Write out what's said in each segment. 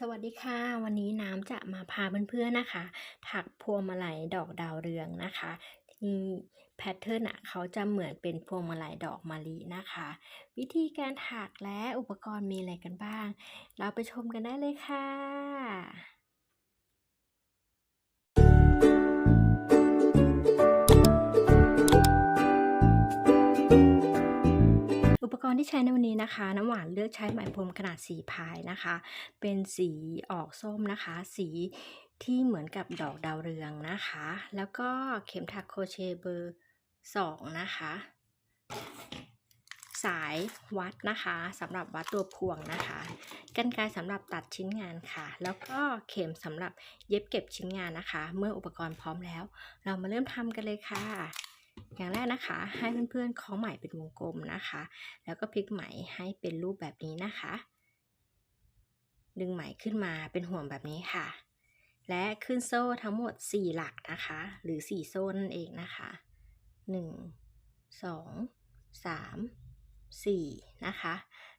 สวัสดีค่ะ วันนี้น้ำจะมาพาเพื่อนๆนะคะ ถักพวงมาลัยดอกดาวเรืองนะคะที่แพทเทิร์นอะเขาจะเหมือนเป็นพวงมาลัยดอกมะลินะคะ วิธีการถักและอุปกรณ์มีอะไรกันบ้าง เราไปชมกันได้เลยค่ะ อุปกรณ์ที่ใช้ในวันนี้นะคะ น้ำหวานเลือกใช้ไหมพรมขนาดสีพายนะคะ เป็นสีออกส้มนะคะ สีที่เหมือนกับดอกดาวเรืองนะคะ แล้วก็เข็มถักโคเชเบอร์สองนะคะ สายวัดนะคะสำหรับวัดตัวพวงนะคะกันไกรสำหรับตัดชิ้นงานค่ะ แล้วก็เข็มสำหรับเย็บเก็บชิ้นงานนะคะ เมื่ออุปกรณ์พร้อมแล้ว เรามาเริ่มทำกันเลยค่ะ อย่างแรกนะคะ ให้เพื่อนๆคล้องไหมเป็นวงกลมนะคะ แล้วก็พลิกไหมให้เป็นรูปแบบนี้นะคะ ดึงไหมขึ้นมาเป็นห่วงแบบนี้ค่ะ และขึ้นโซ่ทั้งหมด 4 หลักนะคะ หรือ 4 โซ่นั่นเองนะคะ 1 2 3 4 นะคะ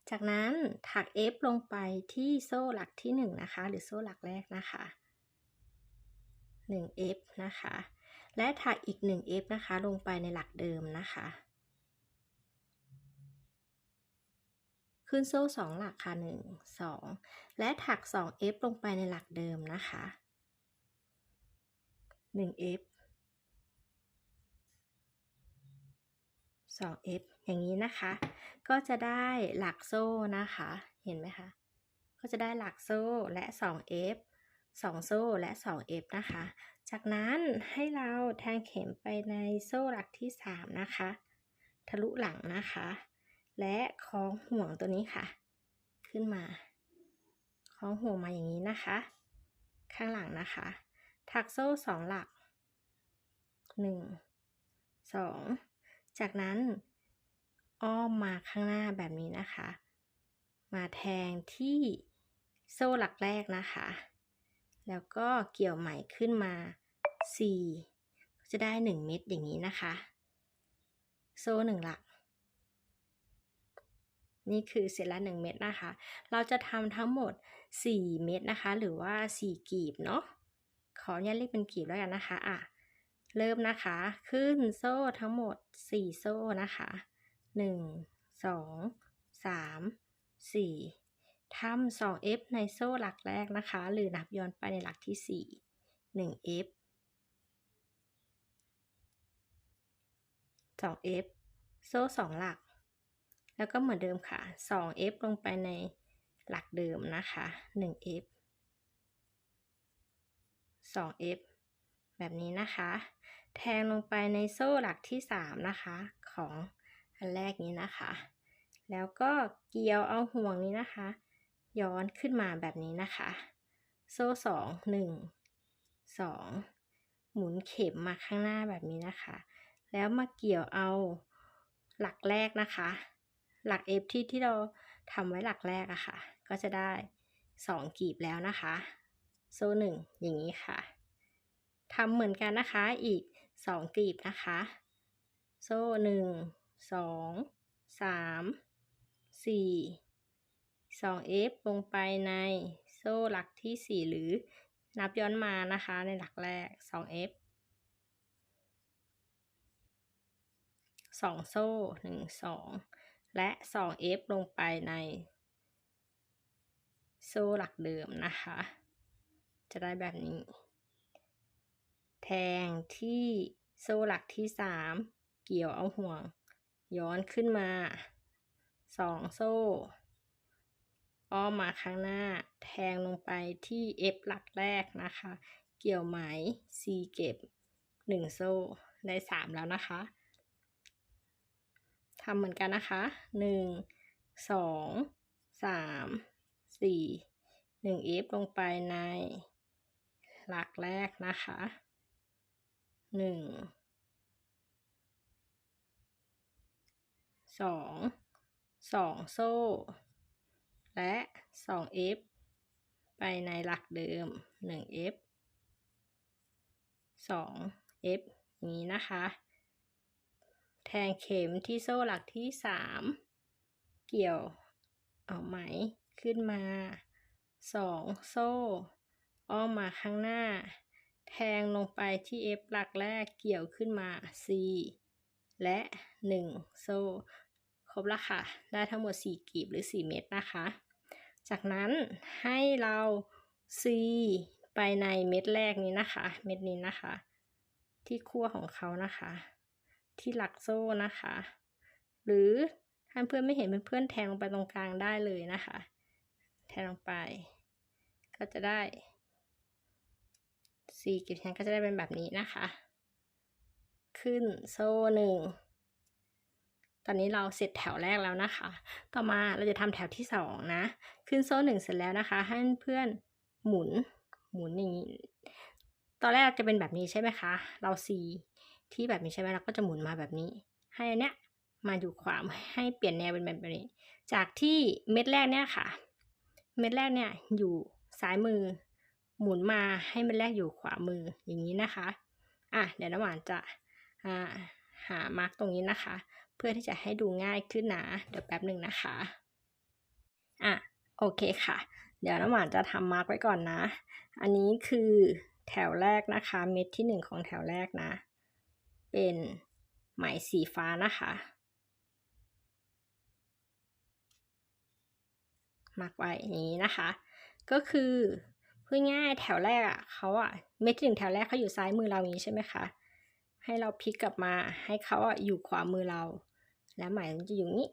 จากนั้นถัก F ลงไปที่โซ่หลักที่ 1 นะคะ หรือโซ่หลักแรกนะคะ 1 F นะคะ และถักอีก 1 F นะคะ ลงไปในหลักเดิมนะคะ ขึ้นโซ่ 2 หลักค่ะ 1 2 และถัก 2 F ลงไปในหลักเดิมนะคะ 1 F 2 F อย่างนี้นะคะ ก็จะได้หลักโซ่นะคะ เห็นไหมคะ ก็จะได้หลักโซ่และ 2 F 2 โซ่และ 2 F นะคะ จากนั้นให้เราแทงเข็มไปในโซ่หลักที่ 3 นะคะ ทะลุหลังนะคะ และคล้องห่วงตัวนี้ค่ะ ขึ้นมา คล้องห่วงมาอย่างนี้นะคะ ข้างหลังนะคะ ถักโซ่ 2 หลัก 1 2 จากนั้นอ้อมมาข้างหน้าแบบนี้นะคะ มาแทงที่โซ่หลักแรกนะคะ แล้วก็เกี่ยวไหมขึ้นมา 4 จะได้ 1 เม็ดอย่างนี้นะคะ โซ่1หลัก นี่คือเสร็จละ1เม็ดนะคะ เราจะทำทั้งหมด 4 เม็ดนะคะ หรือว่า 4 กีบเนาะ ขออนุญาตเรียกเป็นกีบแล้วกันนะคะอะเริ่มนะคะ ขึ้นโซ่ทั้งหมด 4 โซ่นะคะ 1 2 3 4 ทำ 2 F ในโซ่หลักแรกนะคะ หรือนับย้อนไปในหลักที่ 4 1 F 2 F โซ่ 2 หลัก แล้วก็เหมือนเดิมค่ะ 2 F ลงไปในหลักเดิมนะคะ 1 F 2 F แบบนี้นะคะ แทงลงไปในโซ่หลักที่ 3 นะคะ ของอันแรกนี้นะคะ แล้วก็เกี่ยวเอาห่วงนี้นะคะ ย้อนขึ้นมาแบบนี้นะคะ โซ่สองหนึ่งสองหมุนเข็มมาข้างหน้าแบบนี้นะคะ แล้วมาเกี่ยวเอาหลักแรกนะคะ หลักเอฟที่ที่เราทำไว้หลักแรกอะคะ่ะ ก็จะได้สองกลีบแล้วนะคะ โซ่หนึ่งอย่างนี้ค่ะทำเหมือนกันนะคะอีกสองกลีบนะคะ โซ่หนึ่งสองสามสี่ 2f ลงไปในโซ่หลักที่ 4 หรือนับย้อนมานะคะในหลักแรก 2f 2 โซ่ 1 2 และ 2f ลงไปใน โซ่หลักเดิมนะคะ จะได้แบบนี้ แทงที่โซ่หลักที่ 3 เกี่ยวเอาห่วง ย้อนขึ้นมา 2 โซ่ อ้อมมาข้างหน้าแทงลงไปที่ F หลักแรกนะคะ เกี่ยวไหม C เก็บ 1 โซ่ได้ 3 แล้วนะคะทำเหมือนกันนะคะ 1 2 3 4 1 F ลงไปใน หลักแรกนะคะหนึ่งสองสองโซ่ และสอง F ไปในหลักเดิมหนึ่ง F สอง F นี้นะคะ แทงเข็มที่โซ่หลักที่สามเกี่ยวเอาไหมขึ้นมาสองโซ่ อ้อมมาข้างหน้า แทงลงไปที่ F หลักแรกเกี่ยวขึ้นมา C และ 1 โซ่ ครบแล้วค่ะ ได้ทั้งหมด 4 กีบหรือ 4 เม็ดนะคะ จากนั้นให้เรา C ไปในเม็ดแรกนี้นะคะ เม็ดนี้นะคะ ที่ขั้วของเขานะคะ ที่หลักโซ่นะคะ หรือถ้าเพื่อนไม่เห็นเพื่อนแทงลงไปตรงกลางได้เลยนะคะ แทงลงไป ก็จะได้สี่กีบแทงก็จะได้เป็นแบบนี้นะคะ ขึ้นโซ่หนึ่ง ตอนนี้เราเสร็จแถวแรกแล้วนะคะ ต่อมาเราจะทำแถวที่สองนะ ขึ้นโซ่หนึ่งเสร็จแล้วนะคะ ให้เพื่อนหมุน หมุนอย่างนี้ ตอนแรกจะเป็นแบบนี้ใช่ไหมคะ เราซีที่แบบนี้ใช่ไหมเราก็จะหมุนมาแบบนี้ ให้อันเนี้ยมาอยู่ขวาให้เปลี่ยนแนวเป็นแบบนี้ จากที่เม็ดแรกเนี่ยค่ะ เม็ดแรกเนี่ยอยู่ซ้ายมือ หมุนมาให้เม็ดแรกอยู่ขวามืออย่างนี้นะคะ อะเดี๋ยวน้ำหวานจะอ่าหามาร์กตรงนี้นะคะ พื่อที่จะให้ดูง่ายขึ้นนะ เดี๋ยวแป๊บหนึ่งนะคะ อะ โอเคค่ะ เดี๋ยวน้ำหวานจะทำมาร์กไว้ก่อนนะ อันนี้คือแถวแรกนะคะ เม็ดที่หนึ่งของแถวแรกนะ เป็นไหมสีฟ้านะคะมาร์กไว้อย่างนี้นะคะ ก็คือพูดง่ายแถวแรกอะเขาอะเม็ดที่หนึ่งแถวแรกเขาอยู่ซ้ายมือเราอย่างนี้ใช่ไหมคะให้เราพลิกกลับมาให้เขาอะอยู่ขวามือเรา แล้วหมมันจะอยู่นี้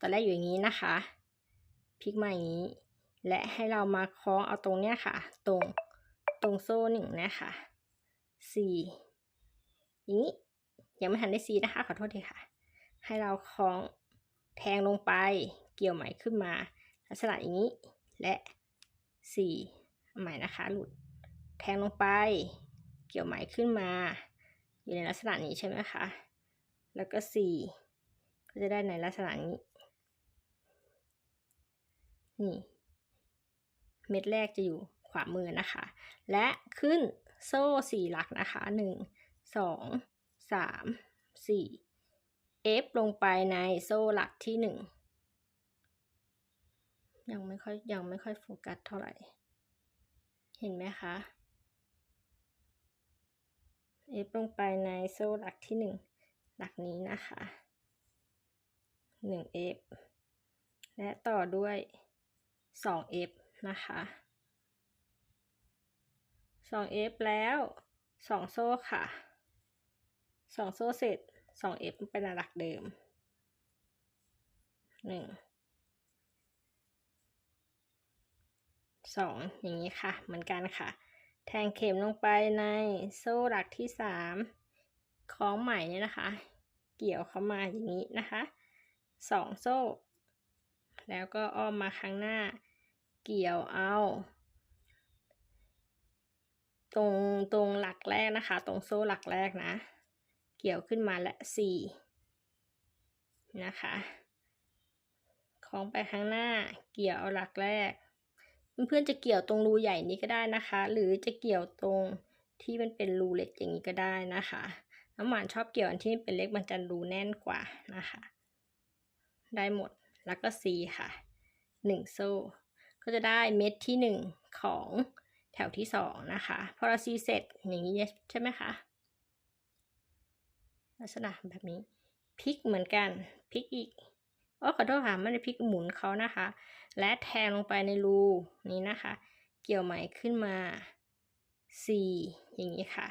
ตอนแรกอยู่อย่างนี้นะคะพลิกมาอย่างนี้ และให้เรามาคล้องเอาตรงเนี้ยค่ะ ตรงตรงโซ่หนึ่งนะคะสี่อย่างนี้ยังไม่ทันได้ซีนะคะ ขอโทษทีค่ะ ให้เราคล้องแทงลงไปเกี่ยวไหมขึ้นมา ลักษณะอย่างนี้ และสี่ไหมนะคะ หลุดแทงลงไปเกี่ยวไหมขึ้นมา อยู่ในลักษณะนี้ใช่ไหมคะ แล้วก็สี่ ก็จะได้ในลักษณะนี้ นี่ เม็ดแรกจะอยู่ขวามือนะคะ และขึ้นโซ่สี่หลักนะคะหนึ่งสองสามสี่ F ลงไปในโซ่หลักที่หนึ่งยังไม่ค่อยยังไม่ค่อยโฟกัสเท่าไหร่ เห็นไหมคะ F ลงไปในโซ่หลักที่หนึ่งหลักนี้นะคะ หนึ่ง F และต่อด้วยสอง F นะคะสอง F แล้วสองโซ่ค่ะสองโซ่เสร็จสอง F เป็นหลักเดิมหนึ่งสองอย่างนี้ค่ะ เหมือนกันค่ะ แทงเข็มลงไปในโซ่หลักที่สามคล้องใหม่เนี่ยนะคะ เกี่ยวเข้ามาอย่างนี้นะคะ สองโซ่ แล้วก็อ้อมมาข้างหน้า เกี่ยวเอา ตรงตรงหลักแรกนะคะ ตรงโซ่หลักแรกนะ เกี่ยวขึ้นมาและสี่นะคะคล้องไปข้างหน้า เกี่ยวเอาหลักแรก เพื่อนๆจะเกี่ยวตรงรูใหญ่นี้ก็ได้นะคะ หรือจะเกี่ยวตรงที่มันเป็นรูเล็กอย่างนี้ก็ได้นะคะ น้ำหวานชอบเกี่ยวอันที่เป็นเล็กมันจะรูแน่นกว่านะคะ ได้หมด แล้วก็ซีค่ะหนึ่งโซ่ ก็จะได้เม็ดที่หนึ่งของแถวที่สองนะคะ พอเราซีเสร็จอย่างนี้ใช่ไหมคะ ลักษณะแบบนี้พลิกเหมือนกันพลิกอีกอ๋อขอโทษค่ะไม่ได้พลิกหมุนเขานะคะ และแทงลงไปในรูนี้นะคะ เกี่ยวไหมขึ้นมาสี่อย่างนี้ค่ะ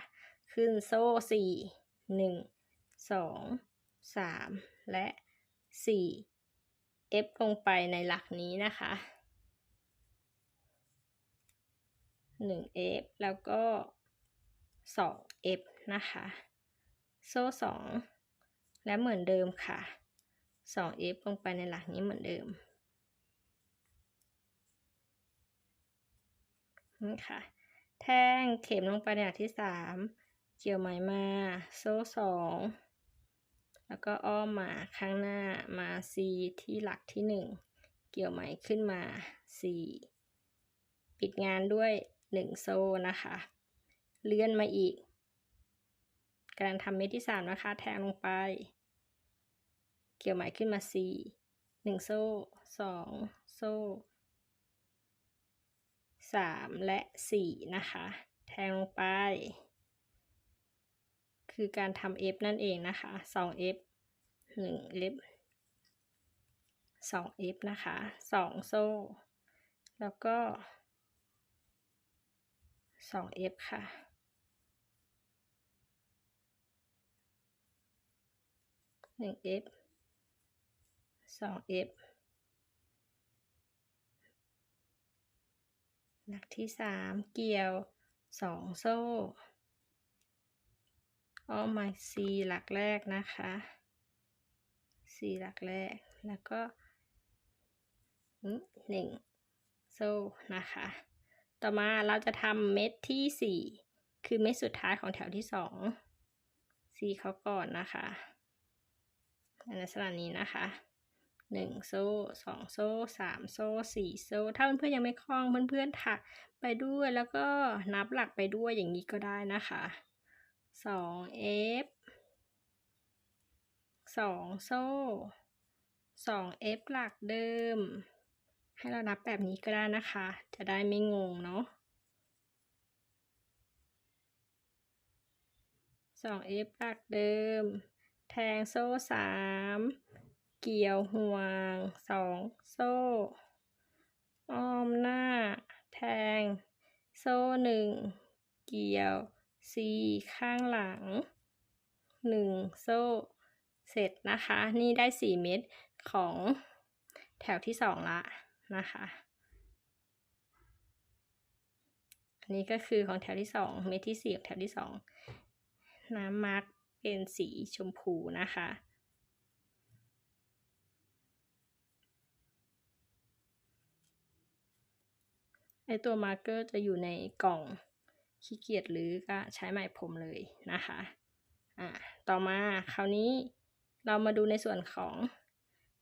ขึ้นโซ่สี่หนึ่งสองสามและสี่ เอฟลงไปในหลักนี้นะคะหนึ่งเอฟแล้วก็สองเอฟนะคะ โซ่สองและเหมือนเดิมค่ะสองเอฟลงไปในหลักนี้เหมือนเดิม นี่ค่ะ แท่งเข็มลงไปในหลักที่สามเกี่ยวไหมมา โซ่สอง แล้วก็อ้อมมาข้างหน้ามาซีที่หลักที่หนึ่งเกี่ยวไหมขึ้นมาสี่ปิดงานด้วยหนึ่งโซ่นะคะ เลื่อนมาอีกการทำเม็ดที่สามนะคะ แทงลงไป เกี่ยวไหมขึ้นมาสี่หนึ่งโซ่สองโซ่สามและสี่นะคะ แทงลงไป คือการทำ F นั่นเองนะคะสอง F หนึ่ง F สอง F นะคะสองโซ่ แล้วก็สอง F ค่ะหนึ่ง F สอง F หลักที่สามเกี่ยวสองโซ่ อ้อมมาซีหลักแรกนะคะซีหลักแรก แล้วก็หนึ่งโซ่นะคะ ต่อมาเราจะทำเม็ดที่สี่คือเม็ดสุดท้ายของแถวที่สองซีเขาก่อนนะคะในลักษณะนี้นะคะหนึ่งโซ่สองโซ่สามโซ่สี่โซ่ ถ้าเพื่อนๆยังไม่คล่องเพื่อนๆถักไปด้วยแล้วก็นับหลักไปด้วยอย่างนี้ก็ได้นะคะ สองเอฟสองโซ่สองเอฟหลักเดิม ให้เรานับแบบนี้ก็ได้นะคะ จะได้ไม่งงเนาะสองเอฟหลักเดิม แทงโซ่สามเกี่ยวห่วงสองโซ่อ้อมหน้า แทง โซ่หนึ่งเกี่ยว สี่ข้างหลังหนึ่งโซ่ เสร็จนะคะ นี่ได้สี่เม็ดของแถวที่สองละนะคะ อันนี้ก็คือของแถวที่สองเม็ดที่สี่แถวที่สองน้ำมาร์กเป็นสีชมพูนะคะไอตัวมาร์กเกอร์จะอยู่ในกล่อง ขี้เกียจหรือก็ใช้ไหมผมเลยนะคะอ่าต่อมาคราวนี้เรามาดูในส่วนของ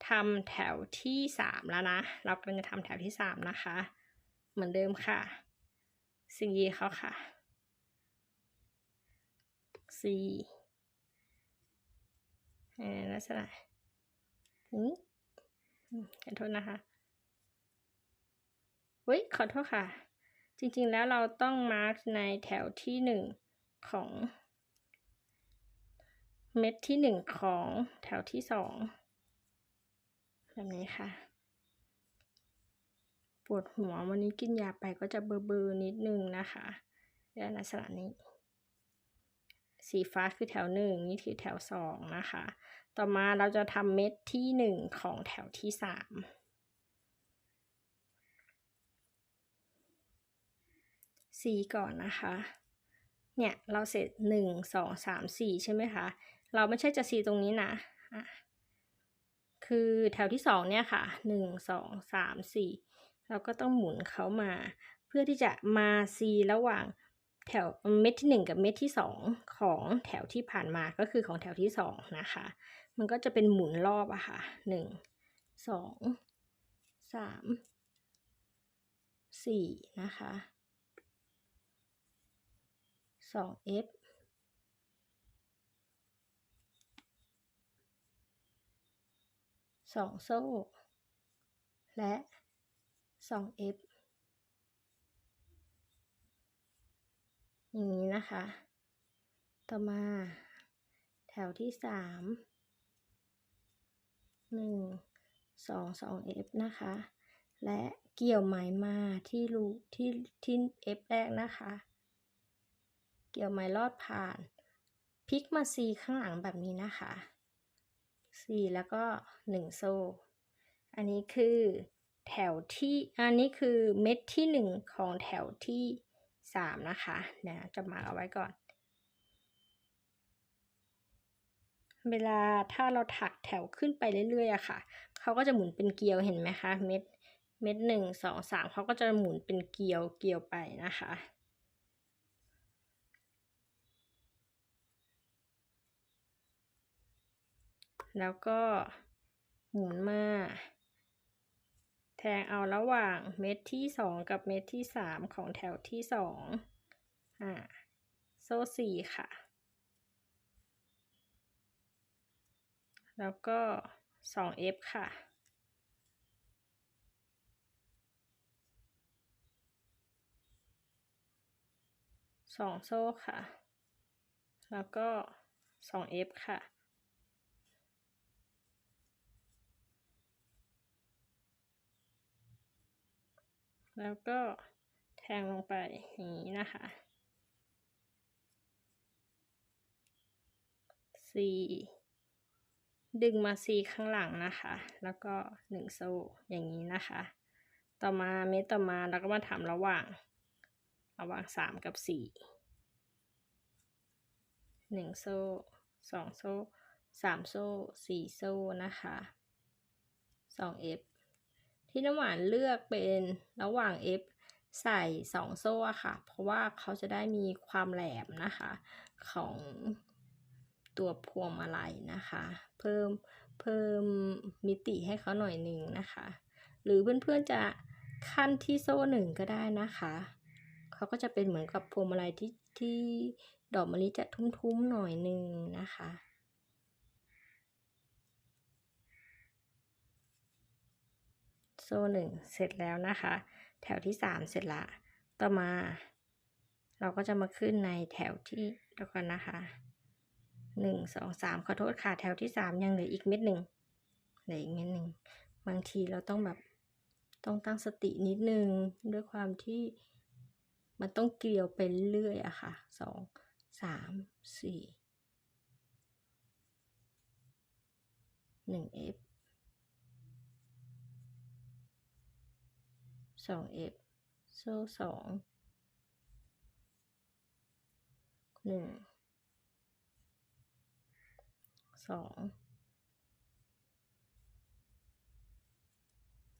ทำแถวที่สามแล้วนะ เรากำลังจะทำแถวที่สามนะคะ เหมือนเดิมค่ะ สิ่งยีเขาค่ะสี่ลักษณะนี้ขอโทษนะคะเฮ้ย ขอโทษค่ะ จริงๆแล้วเราต้องมาร์กในแถวที่หนึ่งของ เม็ดที่หนึ่งของแถวที่สองแบบนี้ค่ะ ปวดหัววันนี้กินยาไปก็จะเบอร์ๆนิดนึงนะคะและลักษณะนี้ สีฟ้าคือแถวหนึ่งนี่คือแถวสองนะคะ ต่อมาเราจะทำเม็ดที่หนึ่งของแถวที่สาม C ก่อนนะคะ เนี่ยเราเสร็จ 1 2 3 4 ใช่ไหมคะ เราไม่ใช่จะ C ตรงนี้นะคือแถวที่ 2 เนี่ยค่ะ 1 2 3 4 เราก็ต้องหมุนเขามา เพื่อที่จะมา C ระหว่างแถวเม็ดที่ 1 กับเม็ดที่ 2 ของแถวที่ผ่านมาก็คือของแถวที่ 2 นะคะ มันก็จะเป็นหมุนรอบอะค่ะ 1 2 3 4 นะคะ สอง f สองโซ่ และสอง f อย่างนี้นะคะ ต่อมาแถวที่สามหนึ่งสองสอง f นะคะ และเกี่ยวไหมมาที่รูที่ที่ f แรกนะคะ เกี่ยวไม้ลอดผ่านพลิกมาซีข้างหลังแบบนี้นะคะซีแล้วก็หนึ่งโซ่ อันนี้คือแถวที่อันนี้คือเม็ดที่หนึ่งของแถวที่สามนะคะเดี๋ยจะมาเอาไว้ก่อน เวลาถ้าเราถักแถวขึ้นไปเรื่อยๆอะค่ะเขาก็จะหมุนเป็นเกลียวเห็นไหมคะเม็ดเม็ดหนึ่งสองสามเขาก็จะหมุนเป็นเกลียวเกลียวไปนะคะ แล้วก็หมุนมา แทงเอาระหว่างเม็ดที่สองกับเม็ดที่สามของแถวที่สองอ่าโซ่สี่ค่ะ แล้วก็สองเอฟค่ะสองโซ่ค่ะ แล้วก็สองเอฟค่ะ แล้วก็แทงลงไปอย่างนี้นะคะสี่ดึงมาสี่ข้างหลังนะคะ แล้วก็หนึ่งโซ่อย่างนี้นะคะ ต่อมาเม็ดต่อมาเราก็มาทำระหว่าง ระหว่างสามกับสี่หนึ่งโซ่สองโซ่สามโซ่สี่โซ่นะคะสองเอฟ ที่น้ำหวานเลือกเป็นระหว่าง F ใส่สองโซ่ค่ะ เพราะว่าเขาจะได้มีความแหลมนะคะของตัวพวงมาลัยนะคะ เพิ่มเพิ่มมิติให้เขาหน่อยหนึ่งนะคะ หรือเพื่อนๆจะขั้นที่โซ่หนึ่งก็ได้นะคะเขาก็จะเป็นเหมือนกับพวงมาลัยที่ที่ดอกมะลิจะทุ้มๆหน่อยหนึ่งนะคะ ซ่หนึ่งเสร็จแล้วนะคะ แถวที่สามเสร็จละ ต่อมา เราก็จะมาขึ้นในแถวที่เดียวก่อนนะคะหนึ่งสองสามขอโทษค่ะแถวที่สามยังเหลืออีกเม็ดหนึ่งเหลืออีกเม็ดหนึ่งบางทีเราต้องแบบต้องตั้งสตินิดนึงด้วยความที่มันต้องเกลียวไปเรื่อยอะค่ะสองสามสี่หนึ่ง F สอง F โซ่สองหนึ่งสอง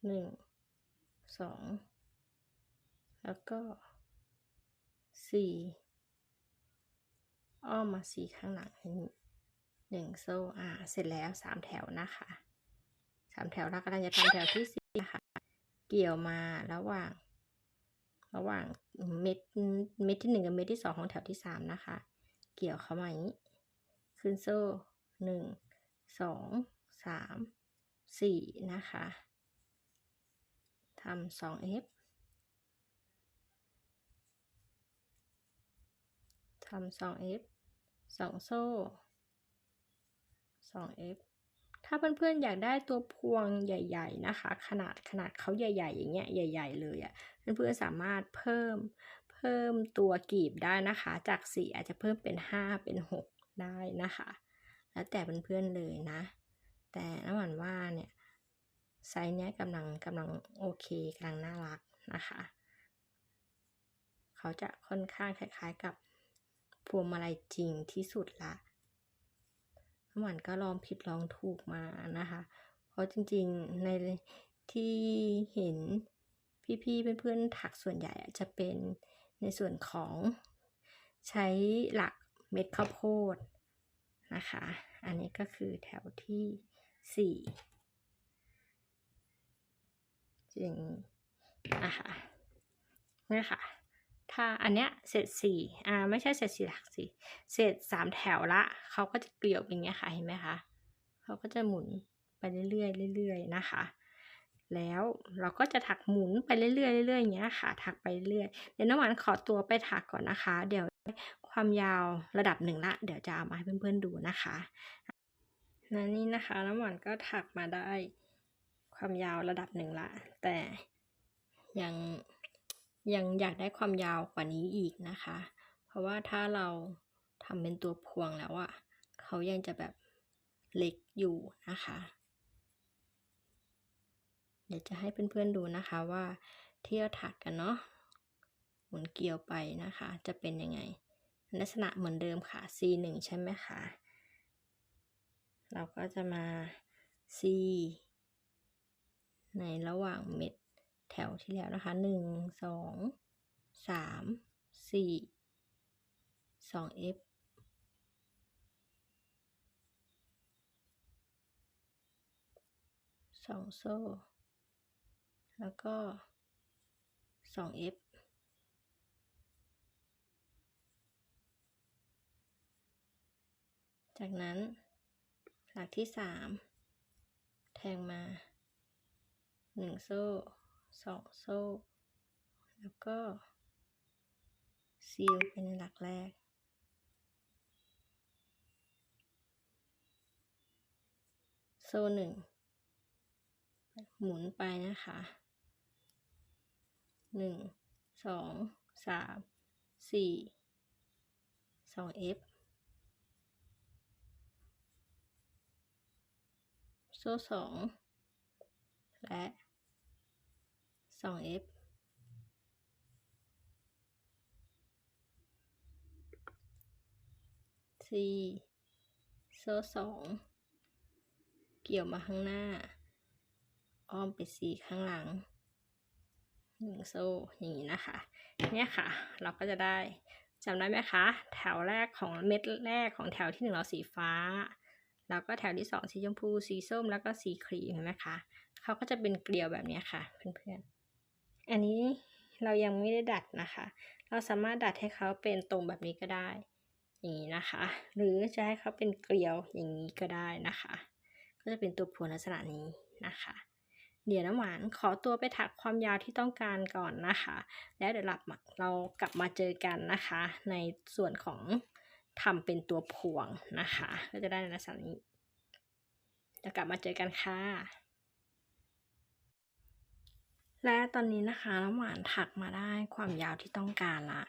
หนึ่งสองแล้วก็สี่อ้อมมาสี่ข้างหลังหนึ่งโซ่อ่าเสร็จแล้วสามแถวนะคะสามแถวเรากำลังจะทำแถวที่สี่นะคะ เกี่ยวมาระหว่าง ระหว่างเม็ดเม็ดที่หนึ่งกับเม็ดที่สองของแถวที่สามนะคะ เกี่ยวเข้ามาอย่างนี้ขึ้นโซ่หนึ่งสองสามสี่นะคะทำสอง F ทำสอง F สองโซ่สอง F ถ้าเพื่อนๆอยากได้ตัวพวงใหญ่ๆนะคะ ขนาดขนาดเขาใหญ่ ๆ อย่างเงี้ยใหญ่ ๆ เลยอะ่ะเพื่อนๆสามารถเพิ่มเพิ่มตัวกีบได้นะคะ จากสี่อาจจะเพิ่มเป็นห้าเป็นหกได้นะคะ แล้วแต่เพื่อนๆเลยนะ แต่น้ำหวานว่าเนี่ยไซส์เนี้ยกำลังกำลังโอเคกำลังน่ารักนะคะเขาจะค่อนข้างคล้ายๆกับพวงมาลัยจริงที่สุดละ น้ำหวานก็ลองผิดลองถูกมานะคะ เพราะจริงๆในที่เห็นพี่ๆเพื่อนๆถักส่วนใหญ่จะเป็นในส่วนของใช้หลักเม็ดข้าวโพดนะคะ อันนี้ก็คือแถวที่สี่จริงนะคะนี่ค่ะ ถ้าอันเนี้ยเสร็จสี่อ่าไม่ใช่เสร็จสี่หลักสี่เสร็จสามแถวละเขาก็จะเกลียวอย่างเงี้ยค่ะเห็นไหมคะเขาก็จะหมุนไปเรื่อยๆเรื่อยๆนะคะ แล้วเราก็จะถักหมุนไปเรื่อยๆเรื่อยๆอย่างเงี้ยค่ะ ถักไปเรื่อยเดี๋ยวน้ำหวานขอตัวไปถักก่อนนะคะ เดี๋ยวความยาวระดับหนึ่งละ เดี๋ยวจะเอามาให้เพื่อนๆดูนะคะและนี่นะคะน้ำหวานก็ถักมาได้ความยาวระดับหนึ่งละ แต่ยัง ยังอยากได้ความยาวกว่านี้อีกนะคะ เพราะว่าถ้าเราทำเป็นตัวพวงแล้วอะเขายังจะแบบเล็กอยู่นะคะ เดี๋ยวจะให้เพื่อนๆดูนะคะว่าที่เราถักกันเนาะหมุนเกลียวไปนะคะ จะเป็นยังไง ลักษณะเหมือนเดิมค่ะ C1 ใช่ไหมคะเราก็จะมา C ในระหว่างเม็ด แถวที่แล้วนะคะหนึ่งสองสามสี่สอง F สองโซ่ แล้วก็สอง F จากนั้นหลักที่สามแทงมาหนึ่งโซ่ สองโซ่ แล้วก็ซีลเป็นหลักแรก โซ่หนึ่งหมุนไปนะคะหนึ่งสองสามสี่สอง F โซ่สองและ สอง F สีโซ่สองเกี่ยวมาข้างหน้า อ้อมไปสีข้างหลังหนึ่งโซ่อย่างนี้นะคะ เนี่ยค่ะ เราก็จะได้จำได้ไหมคะ แถวแรกของเม็ดแรกของแถวที่หนึ่งเราสีฟ้า แล้วก็แถวที่สองสีชมพู สีส้มแล้วก็สีครีมเห็นไหมคะเขาก็จะเป็นเกลียวแบบนี้ค่ะเพื่อนๆ อันนี้เรายังไม่ได้ดัดนะคะ เราสามารถดัดให้เขาเป็นตรงแบบนี้ก็ได้อย่างนี้นะคะ หรือจะให้เขาเป็นเกลียวอย่างนี้ก็ได้นะคะ ก็จะเป็นตัวพวงลักษณะนี้นะคะ เดี๋ยวน้ำหวานขอตัวไปถักความยาวที่ต้องการก่อนนะคะ แล้วเดี๋ยวเราเรากลับมาเจอกันนะคะ ในส่วนของทำเป็นตัวพวงนะคะ ก็จะได้ในลักษณะนี้เดี๋ยวกลับมาเจอกันค่ะ และตอนนี้นะคะน้ำหวานถักมาได้ความยาวที่ต้องการละ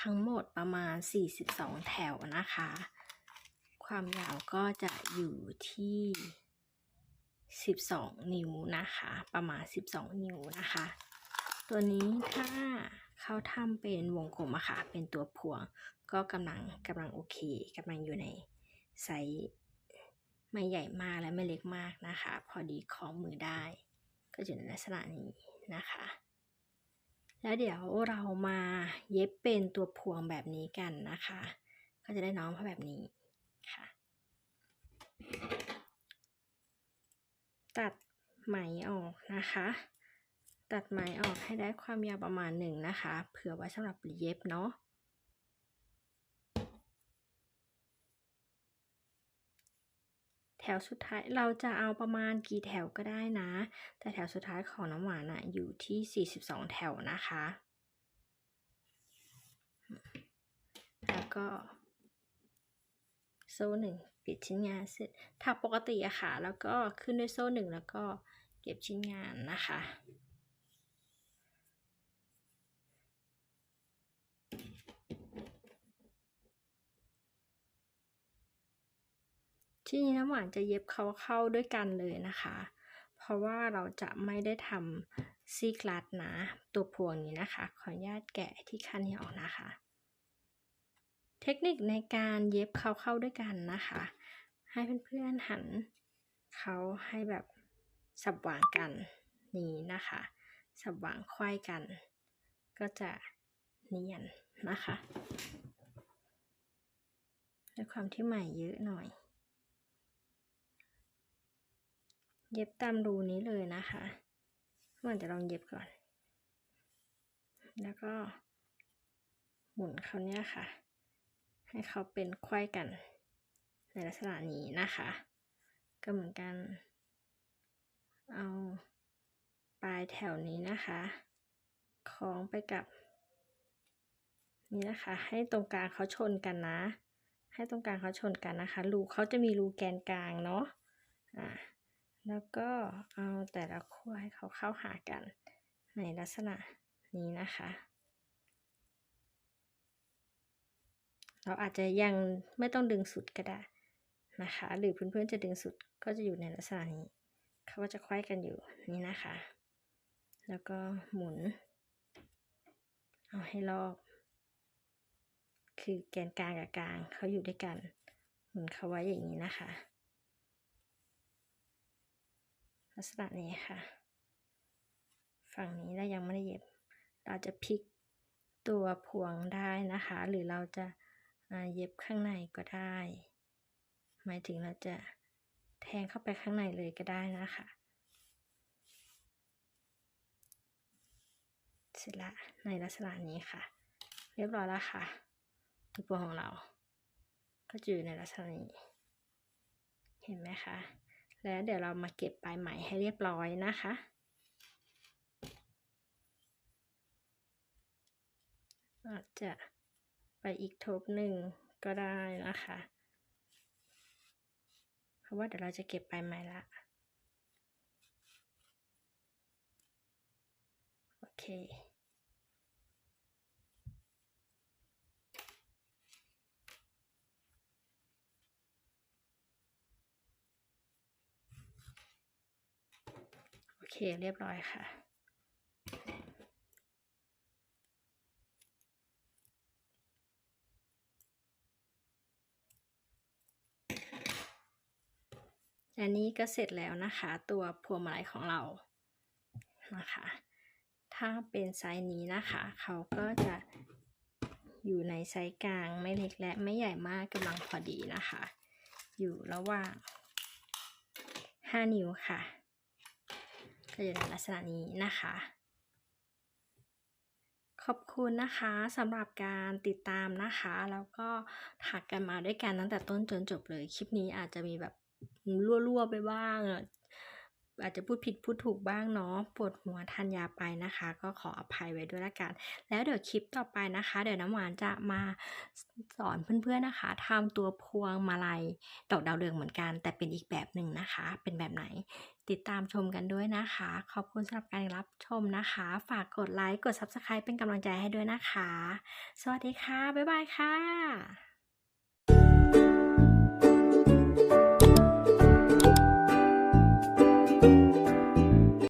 ทั้งหมดประมาณ 42 แถวนะคะ ความยาวก็จะอยู่ที่ 12 นิ้วนะคะ ประมาณ 12 นิ้วนะคะ ตัวนี้ถ้าเขาทำเป็นวงกลมอะค่ะ เป็นตัวพวง ก็กำลังกำลังโอเคกำลังอยู่ในไซส์ไม่ใหญ่มากและไม่เล็กมากนะคะ พอดีของมือได้ ก็จะในลักษณะนี้ นะคะ แล้วเดี๋ยวเรามาเย็บเป็นตัวพวงแบบนี้กันนะคะ ก็จะได้น้องผ้าแบบนี้ค่ะ ตัดไหมออกนะคะ ตัดไหมออกให้ได้ความยาวประมาณหนึ่งนะคะ เผื่อไว้สำหรับเย็บเนาะ ถวสุดท้ายเราจะเอาประมาณกี่แถวก็ได้นะ แต่แถวสุดท้ายของน้ำหวานอะอยู่ที่ 42 แถวนะคะ แล้วก็โซ่หนึ่งปิดชิ้นงานเสร็จถักปกติอะค่ะ แล้วก็ขึ้นด้วยโซ่หนึ่งแล้วก็เก็บชิ้นงานนะคะ ที่นี้น้ำหวานจะเย็บเขาเข้าด้วยกันเลยนะคะ เพราะว่าเราจะไม่ได้ทำซีกลัดนะ ตัวพวงนี้นะคะ ขออนุญาตแกะที่คันนี้ออกนะคะ เทคนิคในการเย็บเขาเข้าด้วยกันนะคะ ให้เพื่อนๆหันเขาให้แบบสับหว่างกันนี้นะคะ สับหว่างควายกัน ก็จะเนียนนะคะด้วยความที่ใหม่เยอะหน่อย เย็บตามรูนี้เลยนะคะมันจะลองเย็บก่อน แล้วก็ หมุนเขาเนี้ยค่ะ ให้เขาเป็นควายกัน ในลักษณะนี้นะคะ ก็เหมือนกัน เอาปลายแถวนี้นะคะคล้องไปกับ นี่นะคะ ให้ตรงกลางเขาชนกันนะ ให้ตรงกลางเขาชนกันนะคะ รูเขาจะมีรูแกนกลางเนาะ อ่า แล้วก็เอาแต่ละขั้วให้เขาเข้าหากันในลักษณะนี้นะคะ เราอาจจะยังไม่ต้องดึงสุดก็ได้นะคะ หรือเพื่อนๆจะดึงสุดก็จะอยู่ในลักษณะนี้ เขาก็จะคว้ยกันอยู่นี่นะคะ แล้วก็หมุน เอาให้รอบ คือแกนกลางกับกลางเขาอยู่ด้วยกัน หมุนเขาไว้อย่างนี้นะคะ ลักษณะนี้ค่ะ ฝั่งนี้เรายังไม่ได้เย็บ เราจะพลิกตัวพวงได้นะคะ หรือเราจะเย็บข้างในก็ได้ หมายถึงเราจะแทงเข้าไปข้างในเลยก็ได้นะคะเสร็จละในลักษณะนี้ค่ะ เรียบร้อยแล้วค่ะตัวพวงของเรา ก็จะอยู่ในลักษณะนี้ เห็นไหมคะ แล้วเดี๋ยวเรามาเก็บปลายไหมให้เรียบร้อยนะคะ อาจจะอีกทบหนึ่งก็ได้นะคะ เพราะว่าเดี๋ยวเราจะเก็บไปใหมละ โอเค เคเรียบร้อยค่ะ อันนี้ก็เสร็จแล้วนะคะ ตัวพวงมาลัยของเรานะคะ ถ้าเป็นไซส์นี้นะคะ เขาก็จะอยู่ในไซส์กลางไม่เล็กและไม่ใหญ่มากกำลังพอดีนะคะ อยู่ระหว่าง 5 นิ้วค่ะ จะอยู่ในลักษณะนี้นะคะ ขอบคุณนะคะสำหรับการติดตามนะคะ แล้วก็ถักกันมาด้วยกันตั้งแต่ต้นจนจบเลย คลิปนี้อาจจะมีแบบรั่วๆไปบ้าง อาจจะพูดผิดพูดถูกบ้างเนาะปวดหัวทันยาไปนะคะ ก็ขออภัยไว้ด้วยละกัน แล้วเดี๋ยวคลิปต่อไปนะคะ เดี๋ยวน้ำหวานจะมาสอนเพื่อนๆนะคะทำตัวพวงมาลัยดอกดาวเรืองเหมือนกัน แต่เป็นอีกแบบหนึ่งนะคะ เป็นแบบไหน ติดตามชมกันด้วยนะคะ ขอบคุณสำหรับการรับชมนะคะ ฝากกดไลค์กด Subscribe เป็นกำลังใจให้ด้วยนะคะ สวัสดีค่ะบ๊ายบายค่ะ